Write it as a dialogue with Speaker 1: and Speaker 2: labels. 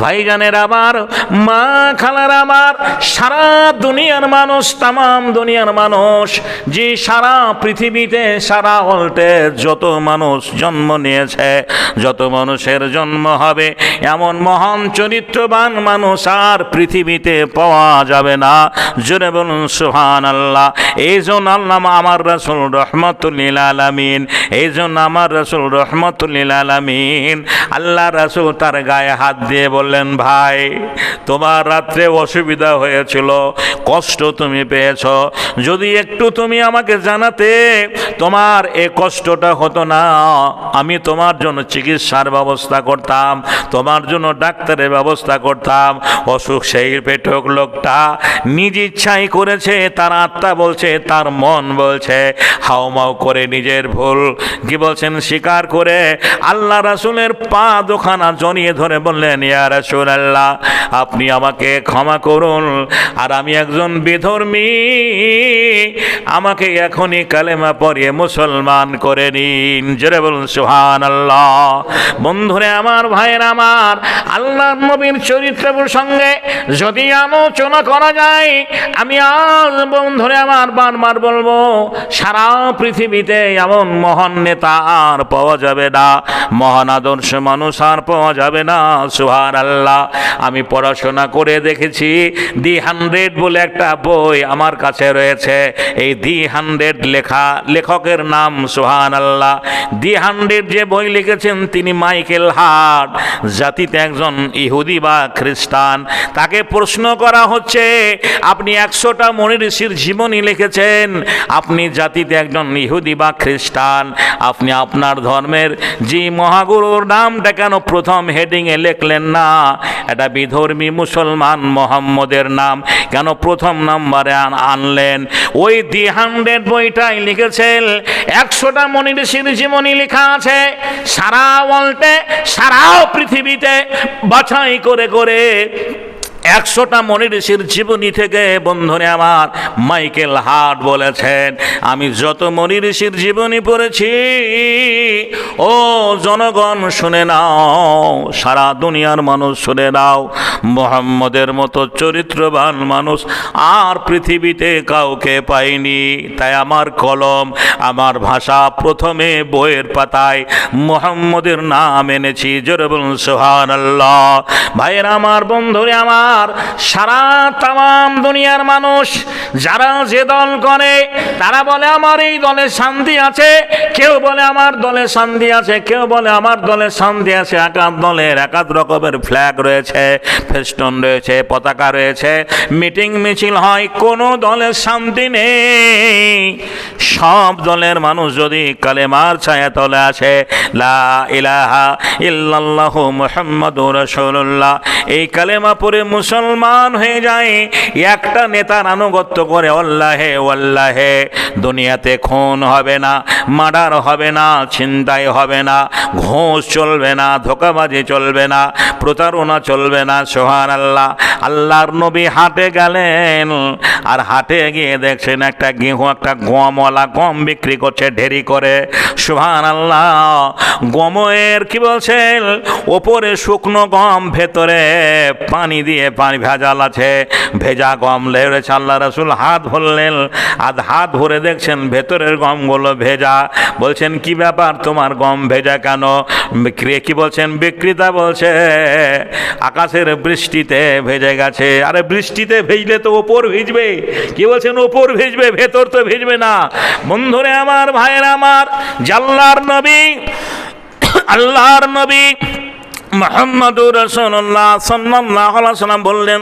Speaker 1: ভাইজানের আমার, মা খালার আমার, সারা দুনিয়ার মানুষ, তামাম দুনিয়ার মানুষ, যে সারা পৃথিবীতে, সারা অল্টে যত মানুষ জন্ম নিয়েছে, যত মানুষের জন্ম হবে, এমন মহান চরিত্রবান মানুষ আর পৃথিবীতে পাওয়া যাবে না। জোরে বলুন সুহান আল্লাহ এই জন্য আল্লাহ আমার রসুল রহমতুল্লিল আলমিন, এই জন্য আমার রসুল রহমতুল্লিল আলমিন, আল্লাহ রসুল তার গায়ে হাত দিয়ে বললেন, ভাই, তোমার রাত্রে অসুবিধা হয়েছিল, কষ্ট তুমি পেয়েছ। যদি একটু তুমি আমাকে জানাতে, তোমার এ কষ্টটা হতো না। আমি তোমার জন্য চিকিৎসার ব্যবস্থা করতাম, তোমার জন্য ডাক্তারের ব্যবস্থা করতাম। অসুখ সেই পেটক লোকটা নিজ ইচ্ছাই করেছে, তার আত্মা বলছে, তার মন বলছে হাওমাও করে নিজের ভুল, কি বলছেন, স্বীকার করে আল্লাহ রাসুলের পা দোখানা জড়িয়ে ধরে বললেন ইয়া রাসুল আল্লাহ আপনি আমাকে ক্ষমা করুন। আর আমি একজন বিধর্মী। আমাকে এখনই কালেমা পরিয়ে মুসলমান করে নিন। জোরে বলুন সুহান আল্লাহ বন্ধুরে আমার, ভাইয়ের আমার আল্লাহ নবীর চরিত্র সঙ্গে যদি আলোচনা করা যায়, আমি আজ বন্ধুরে আমার বারবার বলব, সারা পৃথিবীতে এমন মহান নেতা আর পাওয়া যাবে না। মহান আদর্শ মানুষ আর পাওয়া যাবে না। সুহার আল্লাহ আমি পড়াশোনা করে দেখেছি, দি হান্ড্রেড বলে একটা বই আমার কাছে রয়েছে। এই দি হান্ড্রেড লেখা, লেখকের নাম সুহান আল্লাহ দি হান্ড্রেড যে বই লিখেছেন তিনি মাইকেল হার্ট, জাতিতে একজন ইহুদি বা খ্রিস্টান। তাকে প্রশ্ন করা হচ্ছে, আপনি একশোটা মনি ঋষির জীবনী লিখেছেন, আপনি জাতিতে একজন ইহুদি বা খ্রিস্টান, আপনি আপনার ধর্মের যে মহাগুরুর নামটা কেন প্রথম হেডিংয়ে লিখলেন না, এটা বিধর্মী মুসলমান মোহাম্মদের নাম। কেন প্রথম নাম্বারে আনলেন। ওই দি হান্ড্রেড বইটাই লিখেছেন একশোটা মনি ঋষির জীবনী লেখা আছে, সারা ওয়ার্ল্ডে, সারা পৃথিবীতে বাছাই করে করে একশোটা মনি ঋষির জীবনী থেকে বন্ধুরে আমার মাইকেল হার্ট বলেছেন, আমি যত মনি ঋষির জীবনী পড়েছি, ও জনগণ শুনে নাও, সারা দুনিয়ার মানুষ শুনে নাও, মোহাম্মদের মতো চরিত্রবান মানুষ আর পৃথিবীতে কাউকে পাইনি। তাই আমার কলম, আমার ভাষা প্রথমে বইয়ের পাতায় মোহাম্মদের নাম এনেছি। জোরে বলুন সোহান আল্লাহ ভাইয়ের আমার, বন্ধুরে আমার সারা তাম দুনিয়ার মানুষ যারা যে দল করে, তারা বলে, আমার এই দলে শান্তি আছে। কেউ বলে, আমার দলে শান্তি আছে। কেউ বলে, আমার দলে শান্তি আছে। একাধ দলের একাধ রকমের ফ্ল্যাগ রয়েছে ফেস্টন রয়েছে, পতাকা রয়েছে। মিটিং, মিছিল হয়, কোনো দলের শান্তি নেই। সব দলের মানুষ যদি কালেমার ছায়া তলে আসে, লা ইলাহা ইল্লাল্লাহ মুহাম্মাদুর রাসূলুল্লাহ, এই কালেমা পড়ে মুসলমান হয়ে যায়। একটা নেতার আনুগত্য করে অল্লাহে অল্লাহে দুনিয়াতে খুন হবে না। মার্ডার হবে না, ছিনতাই হবে না, ঘোষ চলবে না, ধোকাবাজি চলবে না, প্রতারণা চলবে না সোহান আল্লাহ আল্লাহর নবী হাটে গেলেন, আর হাটে গিয়ে দেখছেন একটা গেহু, একটা গমওয়ালা গম বিক্রি করছে, ঢেরি করে। সোহান আল্লাহ গমের কি বলছেন ওপরে শুকনো গম, ভেতরে পানি দিয়ে পানি ভেজাল আছে। ভেজা গম লেড়েছে আল্লাহ রসুল হাত ভরলেন, আর হাত ভরে দেখছেন ভেতরের গমগুলো ভেজা। বলছেন, কি ব্যাপার তোমার গম ভেজা কেন? কি বলছেন? বিক্রেতা বলছে, আকাশের বৃষ্টিতে ভেজে গেছে। আরে বৃষ্টিতে ভেজলে তো ওপর ভিজবে। কি বলছেন? ওপর ভিজবে, ভেতর তো ভিজবে না। বন্ধুরে আমার, ভাইয়ের আমার, জাল্লার নবী, আল্লাহর নবী মোহাম্মদুর রসুল্লাহ সাল্লাহ সাল্লাম বললেন